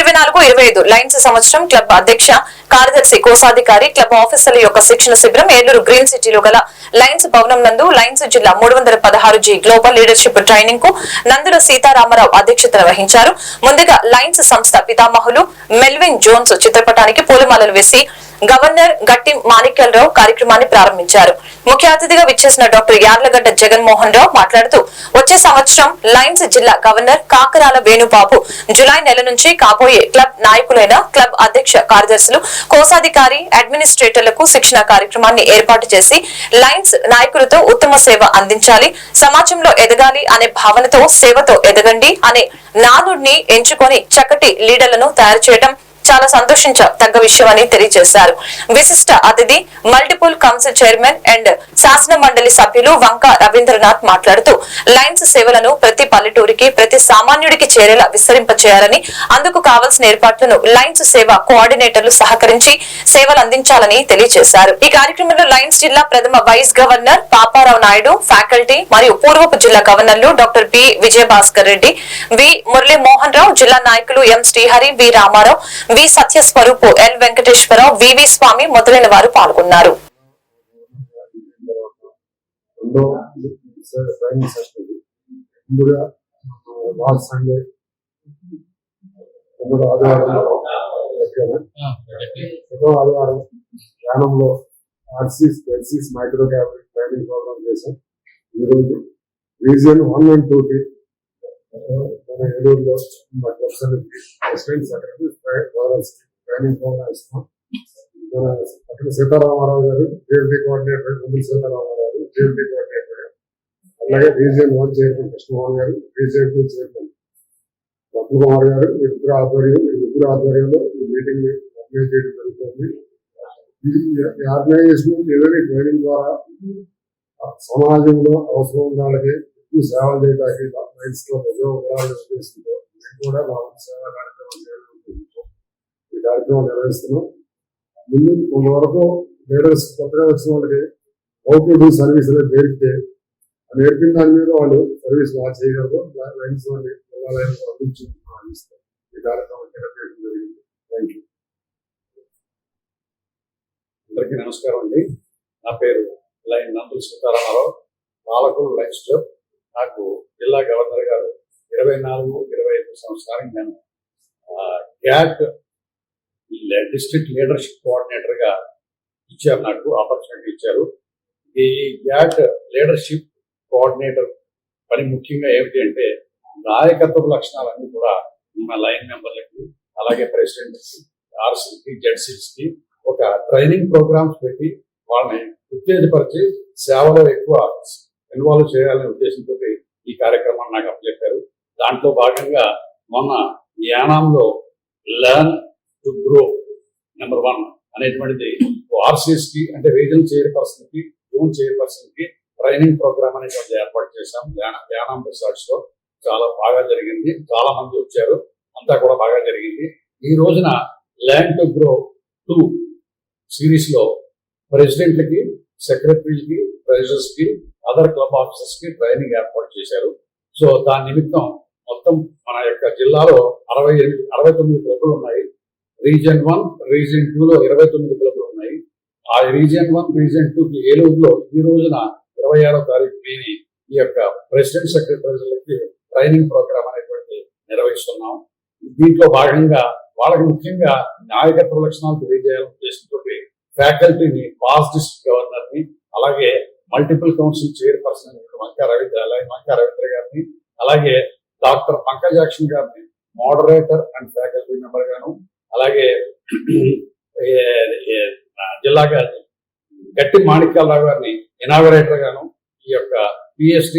ఇరవై నాలుగు ఇరవై ఐదు లైన్స్ సంవత్సరం క్లబ్ అధ్యక్ష కార్యదర్శి కోశాధికారి క్లబ్ ఆఫీసర్ల యొక్క శిక్షణ శిబిరం ఏలూరు గ్రీన్ సిటీలో గల లైన్స్ భవనం నందు లైన్స్ జిల్లా మూడు వందల పదహారు జీ గ్లోబల్ లీడర్షిప్ ట్రైనింగ్కు నందుల సీతారామరావు అధ్యక్షతన వహించారు. ముందుగా లైన్స్ సంస్థ పితామహులు మెల్విన్ జోన్స్ చిత్రపటానికి పూలమాలలు వేసి గవర్నర్ గట్టి మాణిక్యాలరావు కార్యక్రమాన్ని ప్రారంభించారు. ముఖ్య అతిథిగా విచ్చేసిన డాక్టర్ యార్లగడ్డ జగన్మోహన్ రావు మాట్లాడుతూ వచ్చే సంవత్సరం లైన్స్ జిల్లా గవర్నర్ కాకరాల వేణుబాబు జులై నెల నుంచి కాబోయే క్లబ్ నాయకులైన క్లబ్ అధ్యక్ష కార్యదర్శులు కోశాధికారి అడ్మినిస్ట్రేటర్లకు శిక్షణ కార్యక్రమాన్ని ఏర్పాటు చేసి లైన్స్ నాయకులతో ఉత్తమ సేవ అందించాలి సమాజంలో ఎదగాలి అనే భావనతో సేవతో ఎదగండి అనే నానుడిని ఎంచుకొని చక్కటి లీడర్లను తయారు చేయడం చాలా సంతోషించదగ్గ విషయం అని తెలియజేశారు. విశిష్ట అతిథి మల్టిపుల్ కౌన్సిల్ చైర్మన్ అండ్ శాసన మండలి సభ్యులు వంక రవీంద్రనాథ్ మాట్లాడుతూ లైన్స్ సేవలను ప్రతి పల్లెటూరికి ప్రతి సామాన్యుడికి చేరేలా విస్తరింపచేయాలని అందుకు కావలసిన ఏర్పాట్లను లైన్స్ సేవ కోఆర్డినేటర్లు సహకరించి సేవలు అందించాలని తెలియజేశారు. ఈ కార్యక్రమంలో లైన్స్ జిల్లా ప్రథమ vice governor Paparao Naidu faculty మరియు పూర్వపు జిల్లా గవర్నర్లు doctor B. Vijayabhaskar Reddy V. Murali Mohan Rao జిల్లా నాయకులు M. Srihari V. Ramarao V Satyaswaroop L Venkateswararao VV Swamy మొదలైన వారు పాల్గొన్నారు. ఆదివారం ధ్యానంలో RCs LCs micro capital training program చేశాం. ఈరోజు రీజియన్ వన్ అండ్ టూ కి మన ఏలూరులో ట్రైనింగ్ ప్రోగ్రామ్ మన అక్కడ సీతారామారావు గారు జేఎల్టీ కోఆర్డినేటర్ ముందు సీతారామారావు గారు జేఎల్టీ కోఆర్డినేటర్ అలాగే రీజియన్ వన్ చైర్మన్ కృష్ణమోహన్ గారు region two chairman Ratna Kumar గారు ఇద్దరు ఆధ్వర్యం ఇద్దరు ఆధ్వర్యంలో ఈ మీటింగ్ ఆర్గనైజ్ చేయడం జరుగుతుంది ఈ ఆర్గనైజేషన్ ఏదైనా ట్రైనింగ్ ద్వారా సమాజంలో అవసరం ఉన్న వాళ్ళకి ఎక్కువ సేవలు చేయడానికి లైన్స్లో చేస్తుందో నేను కూడా మా సేవా కార్యక్రమం చేయడం ఈ కార్యక్రమం నిర్వహిస్తున్నాం. ముందు కొంతవరకు లీడర్స్ కొత్తగా వచ్చిన వాళ్ళకి హౌ టు డూ సర్వీస్ అనేది నేర్పితే ఆ నేర్పిన దాని మీద వాళ్ళు సర్వీస్ బాగా చేయగలరు. లైన్స్ వాళ్ళని లైన్స్ ఈ కార్యక్రమం చేయడం జరిగింది. థ్యాంక్ యూ అందరికీ నమస్కారం అండి. నా పేరు లైన్ నందులు సీతారామారావు పాలకులు లైఫ్ స్టోర్ నాకు జిల్లా గవర్నర్ గారు ఇరవై నాలుగు ఇరవై ఐదు సంవత్సరానికి నేను గ్యాట్ డిస్ట్రిక్ట్ లీడర్షిప్ కోఆర్డినేటర్గా ఇచ్చారు నాకు ఆపర్చునిటీ ఇచ్చారు. ఈ గ్యాట్ లీడర్షిప్ కోఆర్డినేటర్ పని ముఖ్యంగా ఏమిటి అంటే నాయకత్వ లక్షణాలన్నీ కూడా మన లైన్ మెంబర్లకి అలాగే ప్రెసిడెంట్కి ఆర్సీకి జెడ్సీస్కి ఒక ట్రైనింగ్ ప్రోగ్రామ్స్ పెట్టి వాళ్ళని ఉత్తేజపరిచి సేవలో ఎక్కువ ఇన్వాల్వ్ చేయాలనే ఉద్దేశంతో ఈ కార్యక్రమాన్ని నాకు అప్పచెప్పారు దాంట్లో భాగంగా మొన్న యానాంలో learn to grow number one అనేటువంటిది ఆర్సీస్కి అంటే రీజనల్ చైర్పర్సన్కి జోన్ చైర్పర్సన్కి ట్రైనింగ్ ప్రోగ్రామ్ అనేటువంటి ఏర్పాటు చేశాం. యానాం రిసార్ట్స్లో చాలా బాగా జరిగింది. చాలా మంది వచ్చారు. అంతా కూడా బాగా జరిగింది. ఈ రోజున ల్యాండ్ టు గ్రో టూ సిరీస్లో ప్రెసిడెంట్లకి సెక్రటరీలకి ట్రెజర్స్ అదర్ క్లబ్ ఆఫీసర్స్కి ట్రైనింగ్ ఏర్పాటు చేశారు. సో దాని నిమిత్తం మొత్తం మన యొక్క జిల్లాలో అరవై ఎనిమిది అరవై తొమ్మిది క్లబ్లు ఉన్నాయి. రీజియన్ వన్ రీజియన్ టూ లో ఇరవై తొమ్మిది క్లబ్లు ఉన్నాయి. ఆ రీజియన్ వన్ రీజియన్ టూకి ఏలూరులో ఈ రోజున ఇరవై ఆరో తారీఖు మేని ఈ యొక్క ప్రెసిడెంట్ సెక్రటరీలకి ట్రైనింగ్ ప్రోగ్రామ్ అనేటువంటి నిర్వహిస్తున్నాం. దీంట్లో భాగంగా వాళ్ళకి ముఖ్యంగా నాయకత్వ లక్షణాలు తెలియజేయాలని ఉద్దేశంతో ఫ్యాకల్టీని పాస్ డిస్ట్రిక్ట్ గవర్నర్ని అలాగే multiple council chairperson Vanka Ravindra అలాగే వంకా రవీంద్ర గారిని అలాగే డాక్టర్ పంకజాక్షన్ గారిని మోడరేటర్ అండ్ ఫ్యాకల్టీ మెంబర్ గాను అలాగే జిల్లాగా జిల్లా గట్టి మాణిక్యాలరావు గారిని ఇనాగరేటర్ గాను ఈ యొక్క పిఎస్డి